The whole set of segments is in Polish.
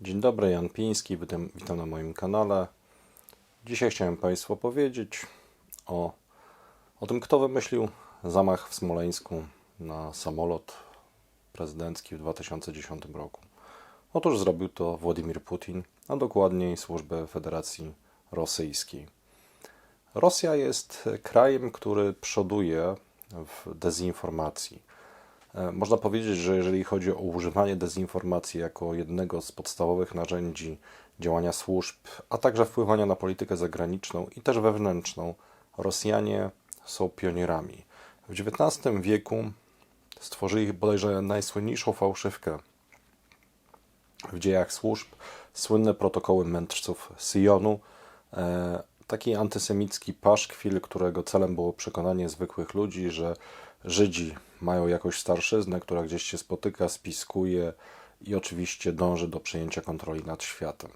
Dzień dobry, Jan Piński, witam, witam na moim kanale. Dzisiaj chciałem Państwu powiedzieć o, o tym, kto wymyślił zamach w Smoleńsku na samolot prezydencki w 2010 roku. Otóż zrobił to Władimir Putin, a dokładniej służby Federacji Rosyjskiej. Rosja jest krajem, który przoduje w dezinformacji. E, Można powiedzieć, że jeżeli chodzi o używanie dezinformacji jako jednego z podstawowych narzędzi działania służb, a także wpływania na politykę zagraniczną i też wewnętrzną, Rosjanie są pionierami. W XIX wieku stworzyli bodajże najsłynniejszą fałszywkę w dziejach służb, słynne protokoły mędrców Syjonu, e, taki antysemicki paszkwil, którego celem było przekonanie zwykłych ludzi, że Żydzi mają jakąś starszyznę, która gdzieś się spotyka, spiskuje i oczywiście dąży do przejęcia kontroli nad światem.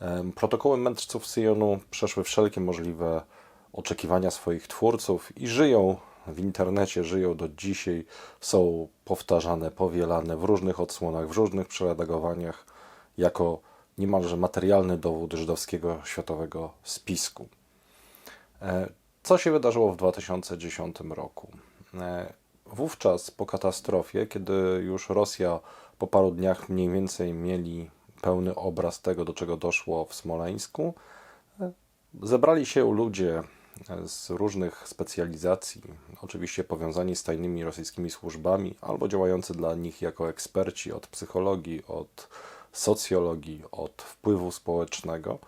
Em, Protokoły mędrców Syjonu przeszły wszelkie możliwe oczekiwania swoich twórców i żyją w internecie, żyją do dzisiaj, są powtarzane, powielane w różnych odsłonach, w różnych przeredagowaniach jako niemalże materialny dowód żydowskiego światowego spisku. E, Co się wydarzyło w 2010 roku? Wówczas po katastrofie, kiedy już Rosja po paru dniach mniej więcej mieli pełny obraz tego, do czego doszło w Smoleńsku, zebrali się ludzie z różnych specjalizacji, oczywiście powiązani z tajnymi rosyjskimi służbami, albo działający dla nich jako eksperci od psychologii, od socjologii, od wpływu społecznego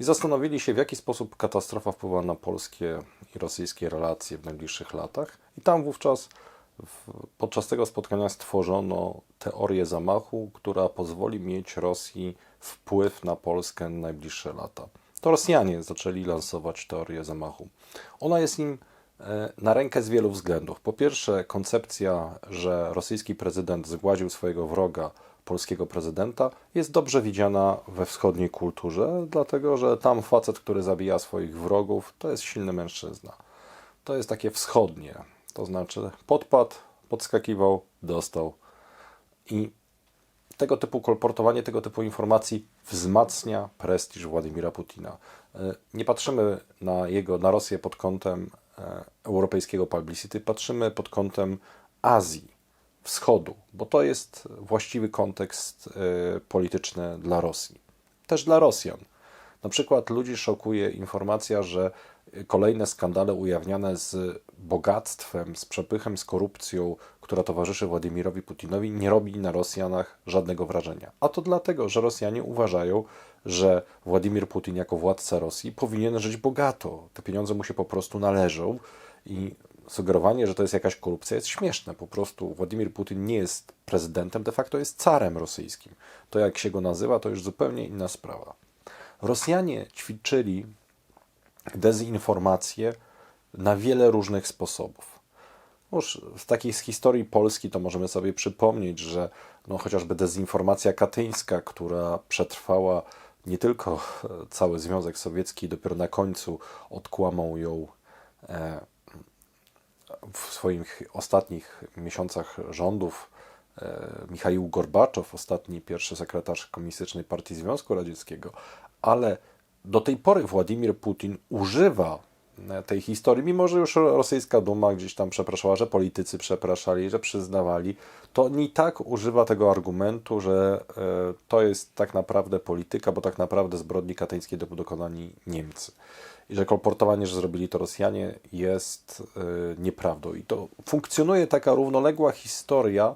i zastanowili się, w jaki sposób katastrofa wpływa na polskie i rosyjskie relacje w najbliższych latach. I tam wówczas podczas tego spotkania stworzono teorię zamachu, która pozwoli mieć Rosji wpływ na Polskę na najbliższe lata. To Rosjanie zaczęli lansować teorię zamachu. Ona jest im e, na rękę z wielu względów. Po pierwsze, koncepcja, że rosyjski prezydent zgładził swojego wroga, polskiego prezydenta, jest dobrze widziana we wschodniej kulturze, dlatego że tam facet, który zabija swoich wrogów, to jest silny mężczyzna. To jest takie wschodnie, to znaczy podpadł, podskakiwał, dostał. I tego typu kolportowanie, tego typu informacji wzmacnia prestiż Władimira Putina. E, Nie patrzymy na jego, na Rosję pod kątem e, europejskiego publicity, patrzymy pod kątem Azji, wschodu, bo to jest właściwy kontekst e, polityczny dla Rosji. Też dla Rosjan. Na przykład ludzi szokuje informacja, że kolejne skandale ujawniane z bogactwem, z przepychem, z korupcją, która towarzyszy Władimirowi Putinowi, nie robi na Rosjanach żadnego wrażenia. A to dlatego, że Rosjanie uważają, że Władimir Putin jako władca Rosji powinien żyć bogato. Te pieniądze mu się po prostu należą i sugerowanie, że to jest jakaś korupcja jest śmieszne. Po prostu Władimir Putin nie jest prezydentem, de facto jest carem rosyjskim. To jak się go nazywa, to już zupełnie inna sprawa. Rosjanie ćwiczyli dezinformację na wiele różnych sposobów. Już z takiej z historii Polski to możemy sobie przypomnieć, że no, chociażby dezinformacja katyńska, która przetrwała nie tylko e, cały Związek Sowiecki, dopiero na końcu odkłamał ją e, w swoich ostatnich miesiącach rządów e, Michaił Gorbaczow, ostatni pierwszy sekretarz Komunistycznej Partii Związku Radzieckiego, ale do tej pory Władimir Putin używa e, tej historii, mimo że już rosyjska Duma gdzieś tam przepraszała, że politycy przepraszali, że przyznawali, to nie tak używa tego argumentu, że e, to jest tak naprawdę polityka, bo tak naprawdę zbrodni katyńskiej dokonali Niemcy. I że kolportowanie, że zrobili to Rosjanie jest e, nieprawdą. I to funkcjonuje taka równoległa historia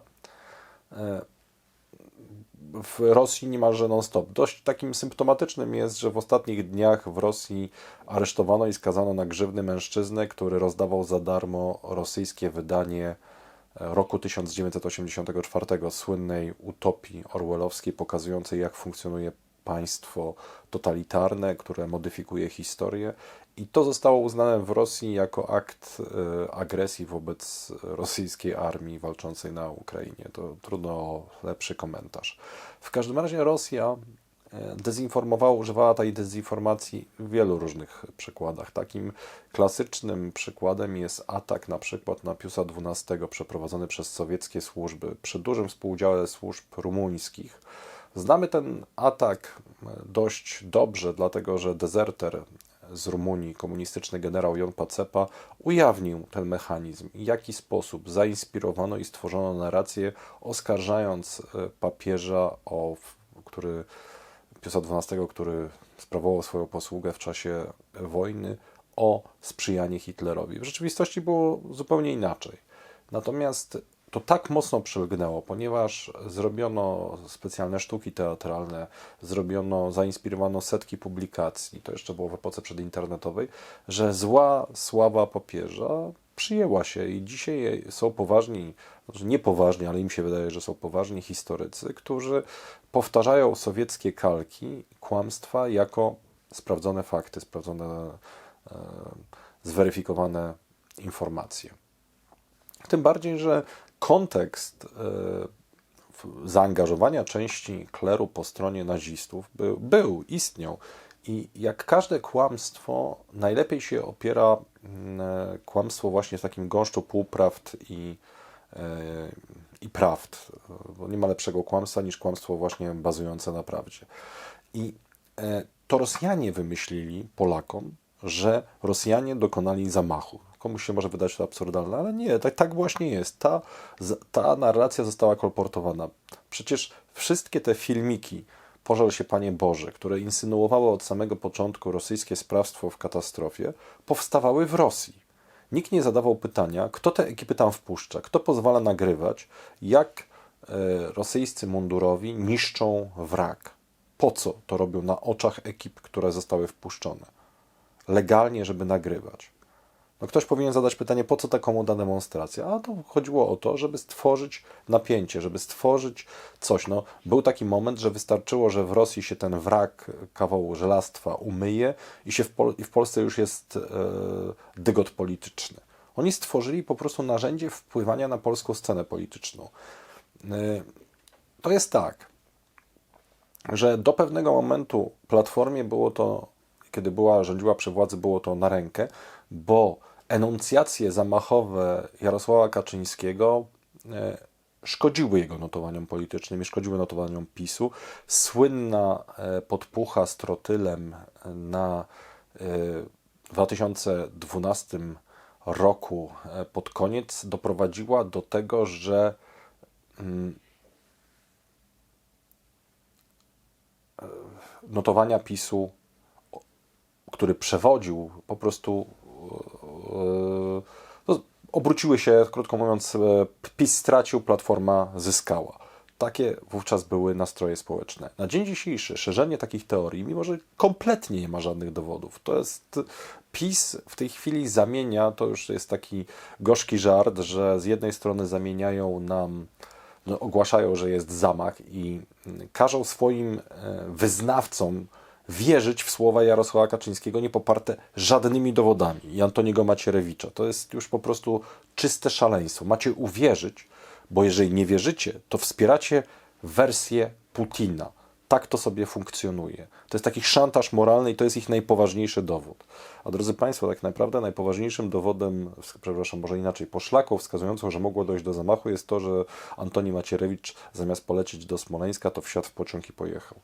w Rosji niemalże non-stop. Dość takim symptomatycznym jest, że w ostatnich dniach w Rosji aresztowano i skazano na grzywny mężczyznę, który rozdawał za darmo rosyjskie wydanie roku 1984, słynnej utopii orwellowskiej, pokazującej jak funkcjonuje państwo totalitarne, które modyfikuje historię. I to zostało uznane w Rosji jako akt e, agresji wobec rosyjskiej armii walczącej na Ukrainie. To trudno o lepszy komentarz. W każdym razie Rosja e, dezinformowała, używała tej dezinformacji w wielu różnych przykładach. Takim klasycznym przykładem jest atak na przykład na Piusa XII przeprowadzony przez sowieckie służby przy dużym współudziale służb rumuńskich Znamy ten atak e, dość dobrze, dlatego że dezerter z Rumunii, komunistyczny generał Jon Pacepa, ujawnił ten mechanizm w jaki sposób zainspirowano i stworzono narrację, oskarżając e, papieża, o, który, Piusa XII, który sprawował swoją posługę w czasie wojny, o sprzyjanie Hitlerowi. W rzeczywistości było zupełnie inaczej. Natomiast to tak mocno przylgnęło, ponieważ zrobiono specjalne sztuki teatralne, zrobiono, zainspirowano setki publikacji, to jeszcze było w epoce przedinternetowej, że zła sława papieża przyjęła się i dzisiaj są poważni, znaczy nie poważni, ale im się wydaje, że są poważni historycy, którzy powtarzają sowieckie kalki, kłamstwa jako sprawdzone fakty, sprawdzone, e, zweryfikowane informacje. Tym bardziej, że kontekst e, zaangażowania części kleru po stronie nazistów był, był, istniał. I jak każde kłamstwo, najlepiej się opiera mm, e, kłamstwo właśnie w takim gąszczu półprawd i, e, i prawd. Bo nie ma lepszego kłamstwa niż kłamstwo właśnie bazujące na prawdzie. I to Rosjanie wymyślili Polakom, że Rosjanie dokonali zamachu. Komuś się może wydać to absurdalne, ale nie, tak, tak właśnie jest. Ta, ta narracja została kolportowana. Przecież wszystkie te filmiki, Pożal się Panie Boże, które insynuowały od samego początku rosyjskie sprawstwo w katastrofie, powstawały w Rosji. Nikt nie zadawał pytania, kto te ekipy tam wpuszcza, kto pozwala nagrywać, jak e, rosyjscy mundurowi niszczą wrak. Po co to robią na oczach ekip, które zostały wpuszczone? Legalnie, żeby nagrywać. No ktoś powinien zadać pytanie, po co ta komoda demonstracja? A to chodziło o to, żeby stworzyć napięcie, żeby stworzyć coś. No, był taki moment, że wystarczyło, że w Rosji się ten wrak kawału żelastwa umyje i, się w, Pol i w Polsce już jest e, dygot polityczny. Oni stworzyli po prostu narzędzie wpływania na polską scenę polityczną. E, to jest tak, że do pewnego momentu Platformie było to, kiedy była, rządziła przy władzy, było to na rękę, bo enuncjacje zamachowe Jarosława Kaczyńskiego e, szkodziły jego notowaniom politycznym i szkodziły notowaniom PiSu. Słynna e, podpucha z trotylem na e, w 2012 roku pod koniec doprowadziła do tego, że mm, notowania PiSu, który przewodził, po prostu no, obróciły się, krótko mówiąc, e, PiS stracił, Platforma zyskała. Takie wówczas były nastroje społeczne. Na dzień dzisiejszy szerzenie takich teorii, mimo że kompletnie nie ma żadnych dowodów, to jest PiS w tej chwili zamienia, to już jest taki gorzki żart, że z jednej strony zamieniają nam, no, ogłaszają, że jest zamach i każą swoim e, wyznawcom wierzyć w słowa Jarosława Kaczyńskiego nie poparte żadnymi dowodami i Antoniego Macierewicza. To jest już po prostu czyste szaleństwo. Macie uwierzyć, bo jeżeli nie wierzycie, to wspieracie wersję Putina. Tak to sobie funkcjonuje. To jest taki szantaż moralny i to jest ich najpoważniejszy dowód. A drodzy Państwo, tak naprawdę najpoważniejszym dowodem, przepraszam, może inaczej, poszlaką wskazującą, że mogło dojść do zamachu jest to, że Antoni Macierewicz zamiast polecieć do Smoleńska, to wsiadł w pociąg i pojechał.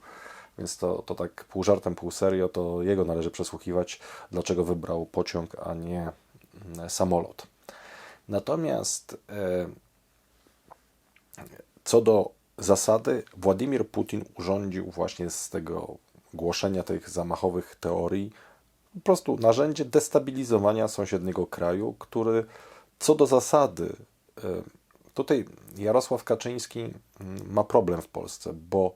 Więc to, to tak pół żartem, pół serio, to jego należy przesłuchiwać, dlaczego wybrał pociąg, a nie mm, samolot. Natomiast e, co do zasady, Władimir Putin urządził właśnie z tego głoszenia tych zamachowych teorii po prostu narzędzie destabilizowania sąsiedniego kraju, który co do zasady, e, tutaj Jarosław Kaczyński mm, ma problem w Polsce, bo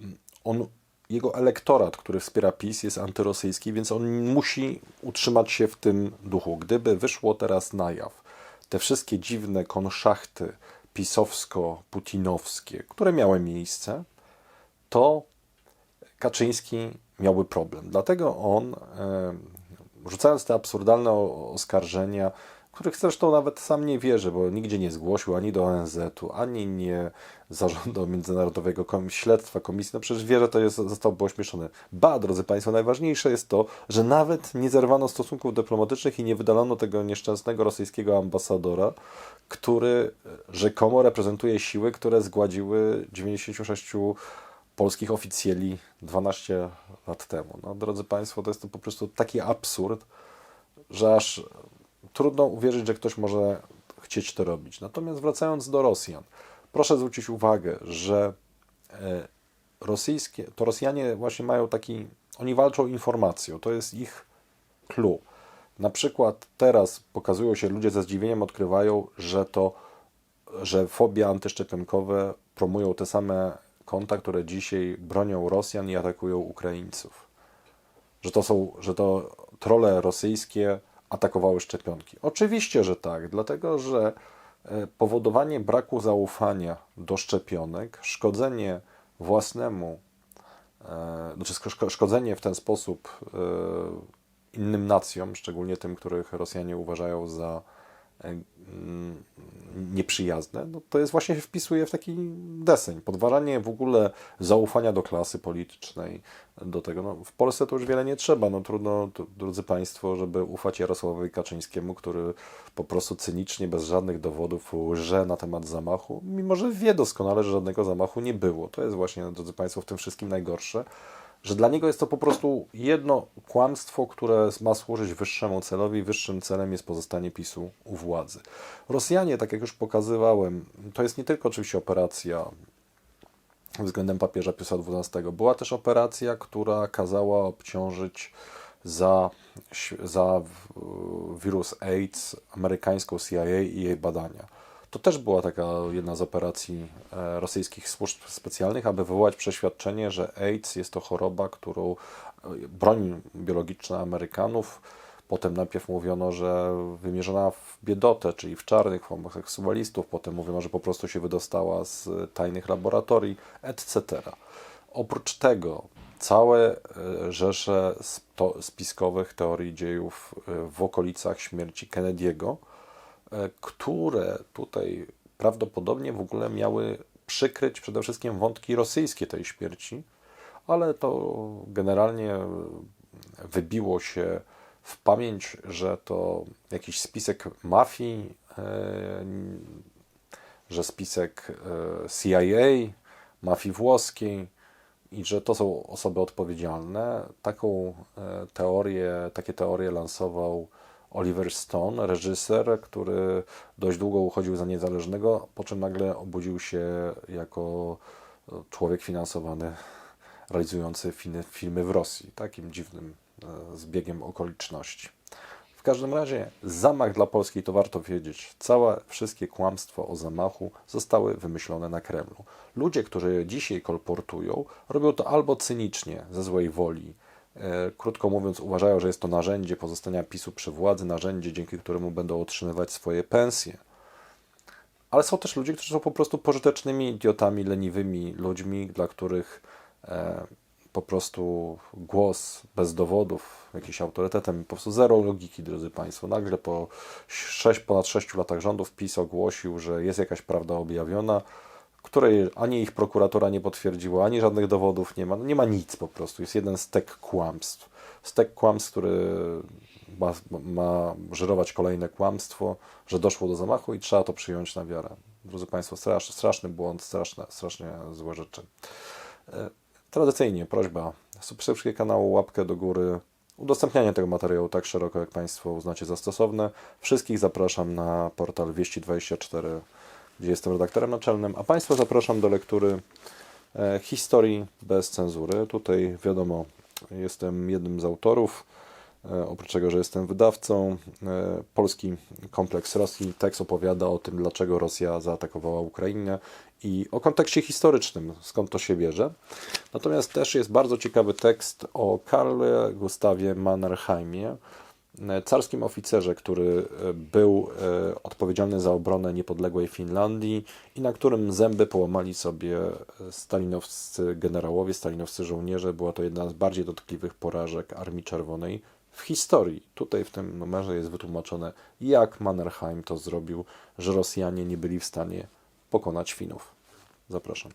mm, on jego elektorat, który wspiera PiS, jest antyrosyjski, więc on musi utrzymać się w tym duchu. Gdyby wyszło teraz na jaw te wszystkie dziwne konszachty pisowsko-putinowskie, które miały miejsce, to Kaczyński miałby problem. Dlatego on, e, rzucając te absurdalne oskarżenia, których zresztą nawet sam nie wierzy, bo nigdzie nie zgłosił ani do ONZ-u, ani nie zażądał Międzynarodowego Śledztwa Komisji. No przecież wie, że to jest, zostałby ośmieszony. Ba, drodzy Państwo, najważniejsze jest to, że nawet nie zerwano stosunków dyplomatycznych i nie wydalono tego nieszczęsnego rosyjskiego ambasadora, który rzekomo reprezentuje siły, które zgładziły 96 polskich oficjeli 12 lat temu. No, drodzy Państwo, to jest to po prostu taki absurd, że aż trudno uwierzyć, że ktoś może chcieć to robić. Natomiast wracając do Rosjan, proszę zwrócić uwagę, że e, rosyjskie, to Rosjanie właśnie mają taki, oni walczą informacją, to jest ich clue. Na przykład teraz pokazują się, ludzie ze zdziwieniem odkrywają, że to, że fobie antyszczepionkowe promują te same konta, które dzisiaj bronią Rosjan i atakują Ukraińców. Że to są, że to trole rosyjskie atakowały szczepionki. Oczywiście, że tak, dlatego że e, powodowanie braku zaufania do szczepionek, szkodzenie własnemu, e, znaczy szko- szkodzenie w ten sposób e, innym nacjom, szczególnie tym, których Rosjanie uważają za nieprzyjazne, no to jest właśnie się wpisuje w taki deseń. Podważanie w ogóle zaufania do klasy politycznej, do tego. No, w Polsce to już wiele nie trzeba. No trudno, drodzy Państwo, żeby ufać Jarosławowi Kaczyńskiemu, który po prostu cynicznie, bez żadnych dowodów łże na temat zamachu, mimo że wie doskonale, że żadnego zamachu nie było. To jest właśnie, drodzy Państwo, w tym wszystkim najgorsze że dla niego jest to po prostu jedno kłamstwo, które ma służyć wyższemu celowi. Wyższym celem jest pozostanie PiSu u władzy. Rosjanie, tak jak już pokazywałem, to jest nie tylko oczywiście operacja względem papieża Piusa XII. Była też operacja, która kazała obciążyć za, za wirus AIDS amerykańską CIA i jej badania. To też była taka jedna z operacji e, rosyjskich służb specjalnych, aby wywołać przeświadczenie, że AIDS jest to choroba, którą e, broń biologiczna Amerykanów. Potem najpierw mówiono, że wymierzona w biedotę, czyli w czarnych homoseksualistów. Potem mówiono, że po prostu się wydostała z tajnych laboratorii, etc. Oprócz tego całe e, rzesze spiskowych teorii dziejów w okolicach śmierci Kennedy'ego, które tutaj prawdopodobnie w ogóle miały przykryć przede wszystkim wątki rosyjskie tej śmierci, ale to generalnie wybiło się w pamięć, że to jakiś spisek mafii, e, że spisek e, CIA, mafii włoskiej i że to są osoby odpowiedzialne. Taką teorię, takie teorie lansował Oliver Stone, reżyser, który dość długo uchodził za niezależnego, po czym nagle obudził się jako człowiek finansowany, realizujący filmy w Rosji. Takim dziwnym e, zbiegiem okoliczności. W każdym razie zamach dla Polski to warto wiedzieć. Całe, wszystkie kłamstwa o zamachu zostały wymyślone na Kremlu. Ludzie, którzy dzisiaj kolportują, robią to albo cynicznie, ze złej woli, E, krótko mówiąc, uważają, że jest to narzędzie pozostania PiSu przy władzy, narzędzie, dzięki któremu będą otrzymywać swoje pensje. Ale są też ludzie, którzy są po prostu pożytecznymi idiotami, leniwymi ludźmi, dla których e, po prostu głos bez dowodów, jakiś autorytetem, po prostu zero logiki, drodzy Państwo. Nagle po 6, ponad 6 latach rządów PiS ogłosił, że jest jakaś prawda objawiona, której ani ich prokuratura nie potwierdziła, ani żadnych dowodów nie ma. No nie ma nic po prostu. Jest jeden stek kłamstw. Stek kłamstw, który ma, ma żerować kolejne kłamstwo, że doszło do zamachu i trzeba to przyjąć na wiarę. Drodzy Państwo, strasz, straszny błąd, straszne, strasznie złe rzeczy. E, tradycyjnie prośba, subskrypcję kanału, łapkę do góry, udostępnianie tego materiału tak szeroko, jak Państwo uznacie za stosowne. Wszystkich zapraszam na portal Wieści24 gdzie jestem redaktorem naczelnym, a Państwa zapraszam do lektury e, historii bez cenzury. Tutaj wiadomo, jestem jednym z autorów, e, oprócz tego, że jestem wydawcą. E, polski kompleks Rosji. Tekst opowiada o tym, dlaczego Rosja zaatakowała Ukrainę i o kontekście historycznym, skąd to się bierze. Natomiast też jest bardzo ciekawy tekst o Karle Gustawie Mannerheimie, carskim oficerze, który e, był e, odpowiedzialny za obronę niepodległej Finlandii i na którym zęby połamali sobie stalinowscy generałowie, stalinowscy żołnierze. Była to jedna z bardziej dotkliwych porażek Armii Czerwonej w historii. Tutaj w tym numerze jest wytłumaczone, jak Mannerheim to zrobił, że Rosjanie nie byli w stanie pokonać Finów. Zapraszam.